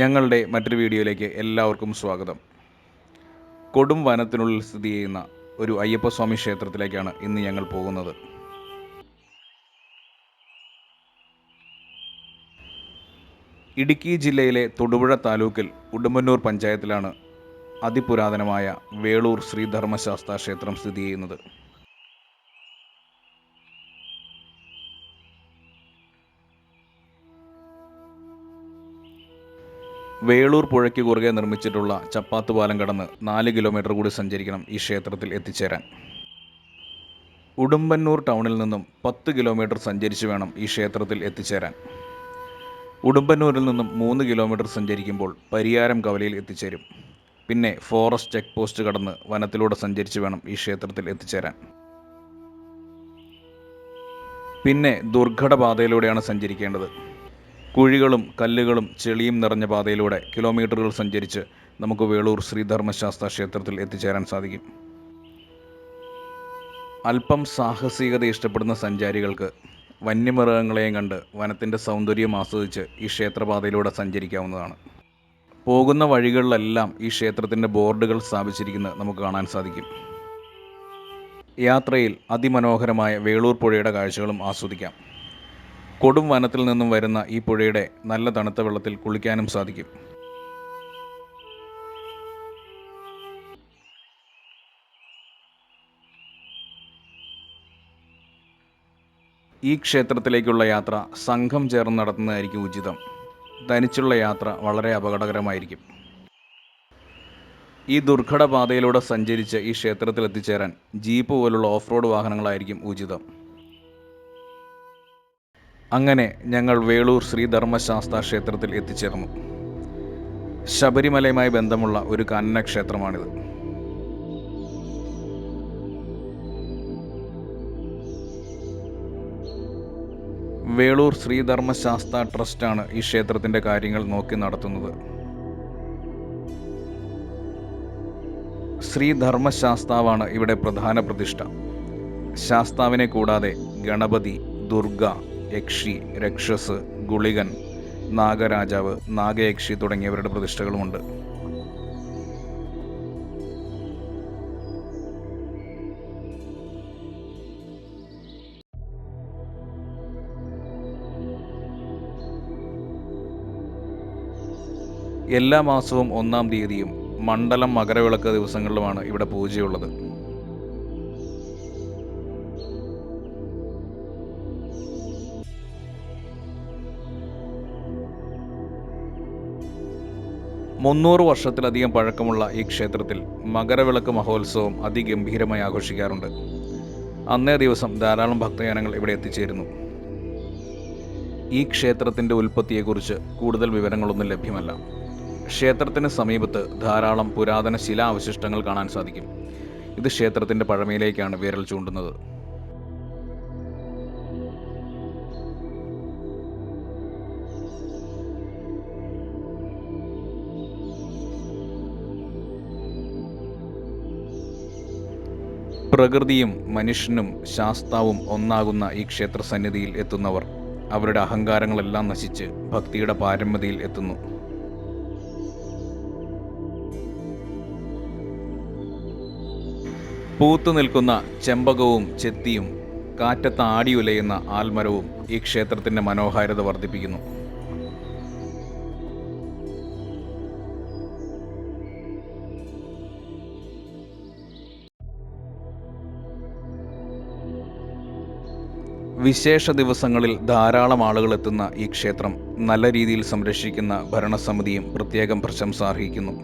ഞങ്ങളുടെ മറ്റൊരു വീഡിയോയിലേക്ക് എല്ലാവർക്കും സ്വാഗതം. കൊടും വനത്തിനുള്ളിൽ സ്ഥിതി ചെയ്യുന്ന ഒരു അയ്യപ്പസ്വാമി ക്ഷേത്രത്തിലേക്കാണ് ഇന്ന് ഞങ്ങൾ പോകുന്നത്. ഇടുക്കി ജില്ലയിലെ തൊടുപുഴ താലൂക്കിൽ ഉടുമ്പന്നൂർ പഞ്ചായത്തിലാണ് അതിപുരാതനമായ വേളൂർ ശ്രീധർമ്മശാസ്താ ക്ഷേത്രം സ്ഥിതി ചെയ്യുന്നത്. വേളൂർ പുഴയ്ക്ക് കുറുകെ നിർമ്മിച്ചിട്ടുള്ള ചപ്പാത്ത് പാലം കടന്ന് നാല് കിലോമീറ്റർ കൂടി സഞ്ചരിക്കണം ഈ ക്ഷേത്രത്തിൽ എത്തിച്ചേരാൻ. ഉടുമ്പന്നൂർ ടൗണിൽ നിന്നും പത്ത് കിലോമീറ്റർ സഞ്ചരിച്ച് വേണം ഈ ക്ഷേത്രത്തിൽ എത്തിച്ചേരാൻ. ഉടുമ്പന്നൂരിൽ നിന്നും മൂന്ന് കിലോമീറ്റർ സഞ്ചരിക്കുമ്പോൾ പരിയാരം കവലയിൽ എത്തിച്ചേരും. പിന്നെ ഫോറസ്റ്റ് ചെക്ക് പോസ്റ്റ് കടന്ന് വനത്തിലൂടെ സഞ്ചരിച്ച് വേണം ഈ ക്ഷേത്രത്തിൽ എത്തിച്ചേരാൻ. പിന്നെ ദുർഘടപാതയിലൂടെയാണ് സഞ്ചരിക്കേണ്ടത്. കുഴികളും കല്ലുകളും ചെളിയും നിറഞ്ഞ പാതയിലൂടെ കിലോമീറ്ററുകൾ സഞ്ചരിച്ച് നമുക്ക് വേളൂർ ശ്രീധർമ്മശാസ്ത്ര ക്ഷേത്രത്തിൽ എത്തിച്ചേരാൻ സാധിക്കും. അല്പം സാഹസികത ഇഷ്ടപ്പെടുന്ന സഞ്ചാരികൾക്ക് വന്യമൃഗങ്ങളെയും കണ്ട് വനത്തിന്റെ സൗന്ദര്യം ആസ്വദിച്ച് ഈ ക്ഷേത്രപാതയിലൂടെ സഞ്ചരിക്കാവുന്നതാണ്. പോകുന്ന വഴികളിലെല്ലാം ഈ ക്ഷേത്രത്തിന്റെ ബോർഡുകൾ സ്ഥാപിച്ചിരിക്കുന്നത് നമുക്ക് കാണാൻ സാധിക്കും. യാത്രയിൽ അതിമനോഹരമായ വേളൂർ പുഴയുടെ കാഴ്ചകളും ആസ്വദിക്കാം. കൊടും വനത്തിൽ നിന്നും വരുന്ന ഈ പുഴയുടെ നല്ല തണുത്ത വെള്ളത്തിൽ കുളിക്കാനും സാധിക്കും. ഈ ക്ഷേത്രത്തിലേക്കുള്ള യാത്ര സംഘം ചേർന്ന് നടത്തുന്നതായിരിക്കും ഉചിതം. തനിച്ചുള്ള യാത്ര വളരെ അപകടകരമായിരിക്കും. ഈ ദുർഘട പാതയിലൂടെ സഞ്ചരിച്ച് ഈ ക്ഷേത്രത്തിൽ എത്തിച്ചേരാൻ ജീപ്പ് പോലുള്ള ഓഫ് റോഡ് വാഹനങ്ങളായിരിക്കും ഉചിതം. അങ്ങനെ ഞങ്ങൾ വേളൂർ ശ്രീധർമ്മശാസ്ത്ര ക്ഷേത്രത്തിൽ എത്തിച്ചേർന്നു. ശബരിമലയുമായി ബന്ധമുള്ള ഒരു കന്ന ക്ഷേത്രമാണിത് വേളൂർ ശ്രീധർമ്മശാസ്ത്ര ട്രസ്റ്റാണ് ഈ ക്ഷേത്രത്തിന്റെ കാര്യങ്ങൾ നോക്കി നടത്തുന്നത്. ശ്രീധർമ്മശാസ്താവാണ് ഇവിടെ പ്രധാന പ്രതിഷ്ഠ. ശാസ്താവിനെ കൂടാതെ ഗണപതി ദുർഗ യക്ഷി രക്ഷസ് ഗുളികൻ നാഗരാജാവ് നാഗയക്ഷി തുടങ്ങിയവരുടെ പ്രതിഷ്ഠകളുമുണ്ട്. എല്ലാ മാസവും ഒന്നാം തീയതിയും മണ്ഡലം മകരവിളക്ക് ദിവസങ്ങളിലുമാണ് ഇവിടെ പൂജയുള്ളത്. മുന്നൂറ് വർഷത്തിലധികം പഴക്കമുള്ള ഈ ക്ഷേത്രത്തിൽ മകരവിളക്ക് മഹോത്സവം അതിഗംഭീരമായി ആഘോഷിക്കാറുണ്ട്. അന്നേ ദിവസം ധാരാളം ഭക്തജനങ്ങൾ ഇവിടെ എത്തിച്ചേരുന്നു. ഈ ക്ഷേത്രത്തിന്റെ ഉൽപ്പത്തിയെക്കുറിച്ച് കൂടുതൽ വിവരങ്ങളൊന്നും ലഭ്യമല്ല. ക്ഷേത്രത്തിന് സമീപത്ത് ധാരാളം പുരാതന ശിലാവശിഷ്ടങ്ങൾ കാണാൻ സാധിക്കും. ഇത് ക്ഷേത്രത്തിന്റെ പഴമയിലേക്കാണ് വിരൽ ചൂണ്ടുന്നത്. പ്രകൃതിയും മനുഷ്യനും ശാസ്താവും ഒന്നാകുന്ന ഈ ക്ഷേത്ര സന്നിധിയിൽ എത്തുന്നവർ അവരുടെ അഹങ്കാരങ്ങളെല്ലാം നശിച്ച് ഭക്തിയുടെ പാരമ്യതയിൽ എത്തുന്നു. പൂത്തു നിൽക്കുന്ന ചെമ്പകവും ചെത്തിയും കാറ്റത്ത് ആടിയുലയുന്ന ആൽമരവും ഈ ക്ഷേത്രത്തിന്റെ മനോഹാരിത വർദ്ധിപ്പിക്കുന്നു. വിശേഷ ദിവസങ്ങളിൽ ധാരാളം ആളുകൾ എത്തുന്ന ഈ ക്ഷേത്രം നല്ല രീതിയിൽ സംരക്ഷിക്കുന്ന ഭരണസമിതിയും പ്രത്യേകം പ്രശംസ അർഹിക്കുന്നു.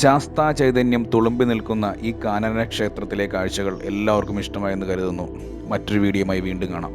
ശാസ്താ ചൈതന്യം തുളുമ്പി നിൽക്കുന്ന ഈ കാനന ക്ഷേത്രത്തിലെ കാഴ്ചകൾ എല്ലാവർക്കും ഇഷ്ടമായെന്ന് കരുതുന്നു. മറ്റൊരു വീഡിയോയുമായി വീണ്ടും കാണാം.